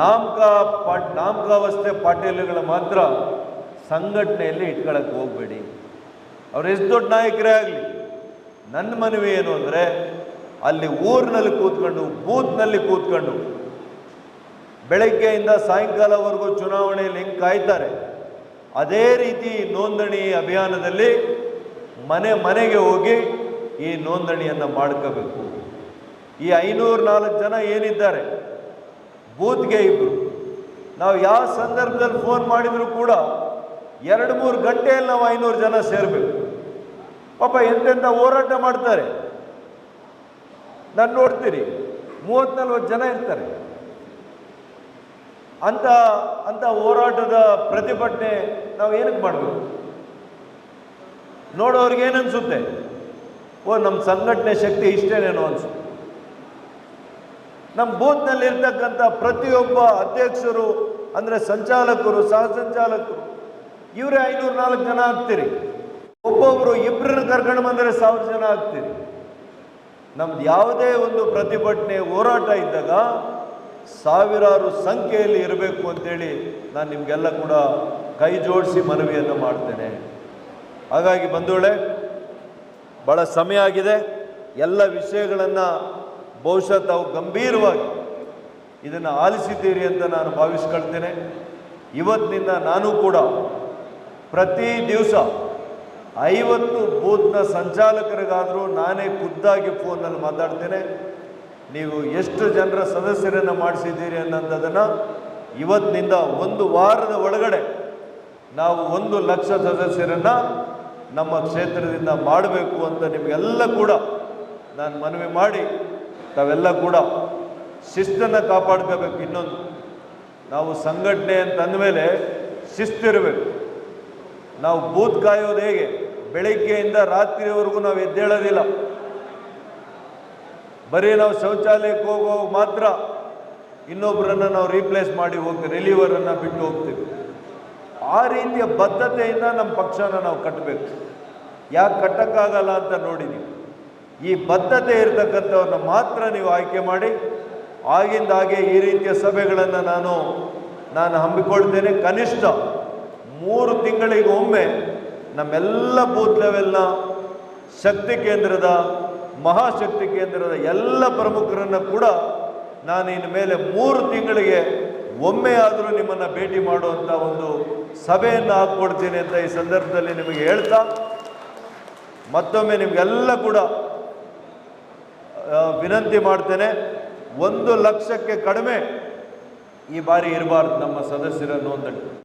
ನಾಮಕ ಪಾಟ್, ನಾಮಕಾವಸ್ಥೆ ಪಾಟೀಲ್ಗಳ ಮಾತ್ರ ಸಂಘಟನೆಯಲ್ಲಿ ಇಟ್ಕೊಳಕ್ಕೆ ಹೋಗಬೇಡಿ. ಅವ್ರು ಎಷ್ಟು ದೊಡ್ಡ ನಾಯಕರೇ ಆಗಲಿ. ನನ್ನ ಮನವಿ ಏನು ಅಂದರೆ, ಅಲ್ಲಿ ಊರಿನಲ್ಲಿ ಕೂತ್ಕೊಂಡು, ಬೂತ್ನಲ್ಲಿ ಕೂತ್ಕೊಂಡು, ಬೆಳಗ್ಗೆಯಿಂದ ಸಾಯಂಕಾಲವರೆಗೂ ಚುನಾವಣೆಯಲ್ಲಿ ಹೆಂಗೆ ಕಾಯ್ತಾರೆ, ಅದೇ ರೀತಿ ನೋಂದಣಿ ಅಭಿಯಾನದಲ್ಲಿ ಮನೆ ಮನೆಗೆ ಹೋಗಿ ಈ ನೋಂದಣಿಯನ್ನು ಮಾಡ್ಕೋಬೇಕು. ಈ ಐನೂರು ನಾಲ್ಕು ಜನ ಏನಿದ್ದಾರೆ ಬೂತ್ಗೆ ಇಬ್ಬರು ನಾವು ಯಾವ ಸಂದರ್ಭದಲ್ಲಿ ಫೋನ್ ಮಾಡಿದರೂ ಕೂಡ ಎರಡು ಮೂರು ಗಂಟೆಯಲ್ಲಿ ನಾವು ಐನೂರು ಜನ ಸೇರಬೇಕು. ಪಾಪ ಎಂತೆಂಥ ಹೋರಾಟ ಮಾಡ್ತಾರೆ. ನಾನು ನೋಡ್ತೀರಿ ಮೂವತ್ತು ನಲ್ವತ್ತು ಜನ ಇರ್ತಾರೆ. ಅಂತ ಅಂತ ಹೋರಾಟದ ಪ್ರತಿಭಟನೆ ನಾವು ಏನಕ್ಕೆ ಮಾಡಬೇಕು? ನೋಡೋರಿಗೆ ಏನನ್ಸುತ್ತೆ? ಓ ನಮ್ಮ ಸಂಘಟನೆ ಶಕ್ತಿ ಇಷ್ಟೇನೇನೋ ಅನ್ಸುತ್ತೆ. ನಮ್ಮ ಬೂತ್ನಲ್ಲಿ ಇರ್ತಕ್ಕಂಥ ಪ್ರತಿಯೊಬ್ಬ ಅಧ್ಯಕ್ಷರು, ಅಂದರೆ ಸಂಚಾಲಕರು, ಸಹ ಸಂಚಾಲಕರು, ಇವರೇ ಐನೂರು ನಾಲ್ಕು ಜನ ಆಗ್ತೀರಿ. ಒಬ್ಬೊಬ್ಬರು ಇಬ್ಬರನ್ನು ಕರ್ಕೊಂಡು ಬಂದರೆ ಸಾವಿರ ಜನ ಆಗ್ತೀರಿ. ನಮ್ದು ಯಾವುದೇ ಒಂದು ಪ್ರತಿಭಟನೆ, ಹೋರಾಟ ಇದ್ದಾಗ ಸಾವಿರಾರು ಸಂಖ್ಯೆಯಲ್ಲಿ ಇರಬೇಕು ಅಂತೇಳಿ ನಾನು ನಿಮಗೆಲ್ಲ ಕೂಡ ಕೈ ಜೋಡಿಸಿ ಮನವಿಯನ್ನು ಮಾಡ್ತೇನೆ. ಹಾಗಾಗಿ ಬಂಧುಗಳೇ ಭಾಳ ಸಮಯ ಆಗಿದೆ. ಎಲ್ಲ ವಿಷಯಗಳನ್ನು ಬಹುಶಃ ತಾವು ಗಂಭೀರವಾಗಿ ಇದನ್ನು ಆಲಿಸಿದ್ದೀರಿ ಅಂತ ನಾನು ಭಾವಿಸ್ಕೊಳ್ತೇನೆ. ಇವತ್ತಿನಿಂದ ನಾನು ಕೂಡ ಪ್ರತಿ ದಿವಸ ಐವತ್ತು ಬೂತ್ನ ಸಂಚಾಲಕರಿಗಾದರೂ ನಾನೇ ಖುದ್ದಾಗಿ ಫೋನಲ್ಲಿ ಮಾತಾಡ್ತೇನೆ. ನೀವು ಎಷ್ಟು ಜನರ ಸದಸ್ಯರನ್ನು ಮಾಡಿಸಿದ್ದೀರಿ ಅನ್ನೋಂಥದ್ದನ್ನು ಇವತ್ತಿನಿಂದ ಒಂದು ವಾರದ ಒಳಗಡೆ ನಾವು ಒಂದು ಲಕ್ಷ ಸದಸ್ಯರನ್ನು ನಮ್ಮ ಕ್ಷೇತ್ರದಿಂದ ಮಾಡಬೇಕು ಅಂತ ನಿಮಗೆಲ್ಲ ಕೂಡ ನಾನು ಮನವಿ ಮಾಡಿ ತಾವೆಲ್ಲ ಕೂಡ ಶಿಸ್ತನ್ನು ಕಾಪಾಡ್ಕೋಬೇಕು ಇನ್ನೊಂದು. ನಾವು ಸಂಘಟನೆ ಅಂತ ಅಂದಮೇಲೆ ಶಿಸ್ತಿರಬೇಕು ನಾವು ಬೂತ್ ಕಾಯೋದು ಹೇಗೆ? ಬೆಳಗ್ಗೆಯಿಂದ ರಾತ್ರಿವರೆಗೂ ನಾವು ಎದ್ದೇಳೋದಿಲ್ಲ. ಬರೀ ನಾವು ಶೌಚಾಲಯಕ್ಕೆ ಹೋಗುವಾಗ ಮಾತ್ರ ಇನ್ನೊಬ್ಬರನ್ನು ನಾವು ರೀಪ್ಲೇಸ್ ಮಾಡಿ ಹೋಗ್ತೀವಿ ರಿಲೀವರನ್ನು ಬಿಟ್ಟು ಹೋಗ್ತೀವಿ. ಆ ರೀತಿಯ ಬದ್ಧತೆಯಿಂದ ನಮ್ಮ ಪಕ್ಷನ ನಾವು ಕಟ್ಟಬೇಕು. ಯಾಕೆ ಕಟ್ಟಕ್ಕಾಗಲ್ಲ ಅಂತ ನೋಡಿದ್ದೀವಿ ಈ ಬದ್ಧತೆ ಇರತಕ್ಕಂಥವ್ರನ್ನ ಮಾತ್ರ ನೀವು ಆಯ್ಕೆ ಮಾಡಿ, ಆಗಿಂದಾಗೆ ಈ ರೀತಿಯ ಸಭೆಗಳನ್ನು ನಾನು ನಾನು ಹಮ್ಮಿಕೊಳ್ತೇನೆ. ಕನಿಷ್ಠ ಮೂರು ತಿಂಗಳಿಗೊಮ್ಮೆ ನಮ್ಮೆಲ್ಲ ಬೂತ್ ಲೆವೆಲ್ನ ಶಕ್ತಿ ಕೇಂದ್ರದ, ಮಹಾಶಕ್ತಿ ಕೇಂದ್ರದ ಎಲ್ಲ ಪ್ರಮುಖರನ್ನು ಕೂಡ ನಾನು ಇನ್ನು ಮೇಲೆ ಮೂರು ತಿಂಗಳಿಗೆ ಒಮ್ಮೆ ಆದರೂ ನಿಮ್ಮನ್ನು ಭೇಟಿ ಮಾಡುವಂಥ ಒಂದು ಸಭೆಯನ್ನು ಹಾಕ್ಕೊಡ್ತೀನಿ ಅಂತ ಈ ಸಂದರ್ಭದಲ್ಲಿ ನಿಮಗೆ ಹೇಳ್ತಾ, ಮತ್ತೊಮ್ಮೆ ನಿಮಗೆಲ್ಲ ಕೂಡ ವಿನಂತಿ ಮಾಡ್ತೇನೆ ಒಂದು ಲಕ್ಷಕ್ಕೆ ಕಡಿಮೆ ಈ ಬಾರಿ ಇರಬಾರ್ದು ನಮ್ಮ ಸದಸ್ಯರ ನೋಂದಣಿ